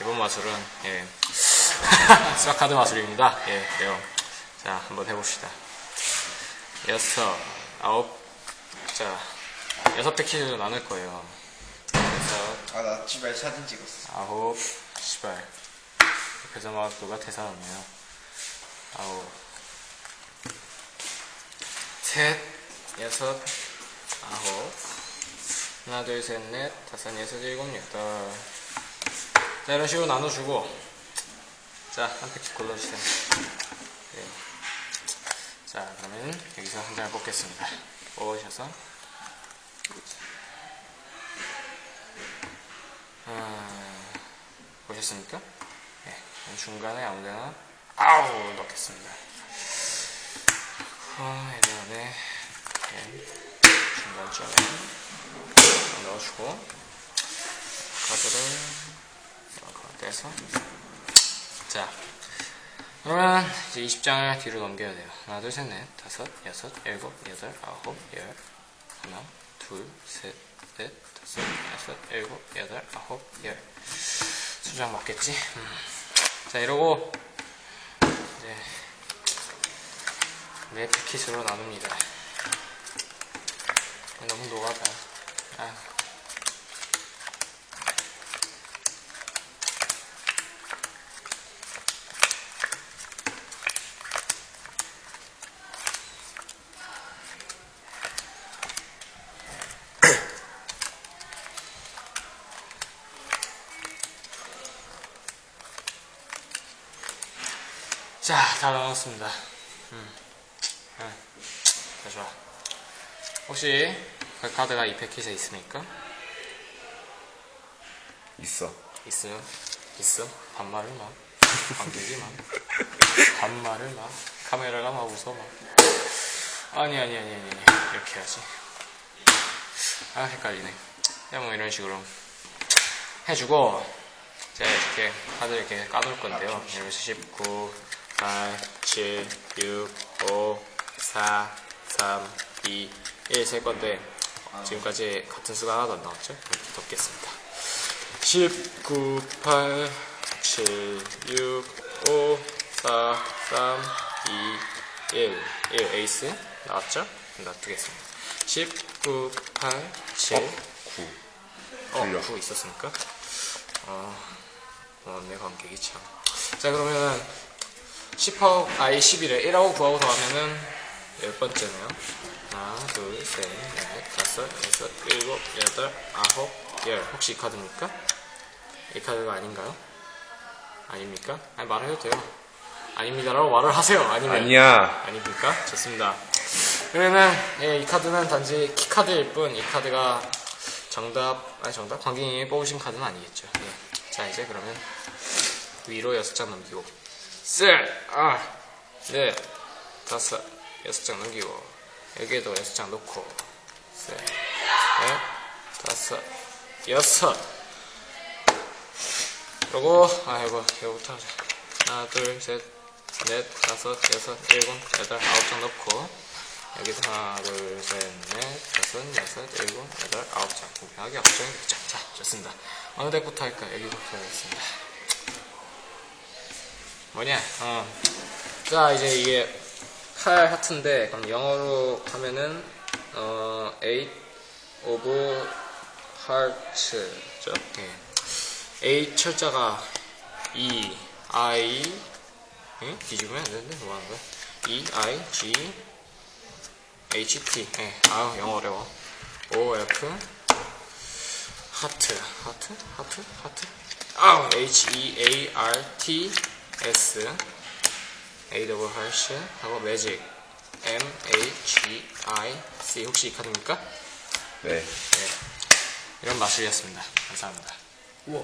이번 마술은 예 스마카드 마술입니다. 예 그래요. 자 한번 해봅시다. 여섯 아홉 자 여섯 패키지로 나눌 거예요. 여섯 아, 나 집에 사진 찍었어. 아홉 시발 그래서 막 누가 대사하네요. 아홉 셋 여섯 아홉 하나 둘 셋 넷 다섯 여섯 일곱 여덟 자 이런 식으로 나눠주고 자한 패키 골라주세요 네. 자 그러면 여기서 한 장을 뽑겠습니다 뽑으셔서 아, 보셨습니까? 네, 중간에 아무데나 아우 넣겠습니다. 아, 이번에 이렇게 중간점에 넣어주고 카드를 떼서 자 그러면 이제 20장을 뒤로 넘겨야 돼요. 하나, 둘, 셋, 넷, 다섯, 여섯, 일곱, 여덟, 아홉, 열 하나, 둘, 셋, 넷, 다섯, 여섯, 일곱, 여덟, 아홉, 열 수장 맞겠지? 음. 자 이러고 이제 네 패킷으로 나눕니다. 너무 녹아다. 아. 자, 다 나눴습니다. 음. 음. 자, 좋아. 혹시 그 카드가 이 패킷에 있습니까? 있어. 있어요. 있어. 반말을 막. 관객이 막. 반말을 막. 카메라가 막 웃어 막. 아니, 아니, 아니, 아니, 아니. 이렇게 해야지. 아, 헷갈리네. 그냥 뭐 이런 식으로 해주고, 제가 이렇게 카드 이렇게 까놓을 건데요. 이러면서 19, 8, 7, 6, 5, 4, 3, 2, 1 셀 건데, 지금까지 같은 수가 하나도 안 나왔죠? 이렇게 덮겠습니다. 19, 8, 7, 6, 5, 4, 3, 2, 1, 1 에이스 나왔죠? 놔두겠습니다. 19, 8, 7, 9. 어, 틀려. 9 있었습니까? 어, 어, 내 관객이 참. 자, 그러면은 10하고, 아니 11에 1하고 9하고 더하면은 10번째네요. 하나, 둘, 셋, 넷, 다섯, 여섯, 일곱, 여덟, 아홉, 열. 혹시 이 카드입니까? 이 카드가 아닌가요? 아닙니까? 아니, 말해도 돼요. 아닙니다라고 말을 하세요. 아니면. 아니야. 아닙니까? 좋습니다. 그러면 예, 이 카드는 단지 키 카드일 뿐 이 카드가 정답 아니 정답 관객님이 뽑으신 카드는 아니겠죠. 예. 자 이제 그러면 위로 여섯 장 넘기고 셋, 아, 넷, 다섯, 여섯 장 넘기고 여기에도 여섯 장 놓고 셋, 넷, 다섯, 여섯 그리고 아이고 이거부터 하자. 하나, 둘, 셋, 넷, 다섯, 여섯, 일곱, 여덟, 아홉 장 넣고 여기서 하나, 둘, 셋, 넷, 다섯, 여섯, 일곱, 여덟, 아홉 장 공평하게 아홉 장이 되죠. 자, 좋습니다. 어느 덱부터 할까? 여기부터 하겠습니다. 뭐냐? 어. 자, 이제 이게 8 하트인데 그럼 영어로 하면은 어, 8 오브 하트죠? 예. A 철자가 E, I, 응? 뒤집으면 안 되는데 뭐 하는 거야? E, I, G, H, T. 예, 아우 영어 어려워. O, F, 하트, 하트, 하트, 하트. 아우 H, E, A, R, T, S, A, W, 하트 하고 매직, M, A, G, I, C. 혹시 이 카드입니까? 네. 네. 이런 마술이었습니다. 감사합니다. 우와.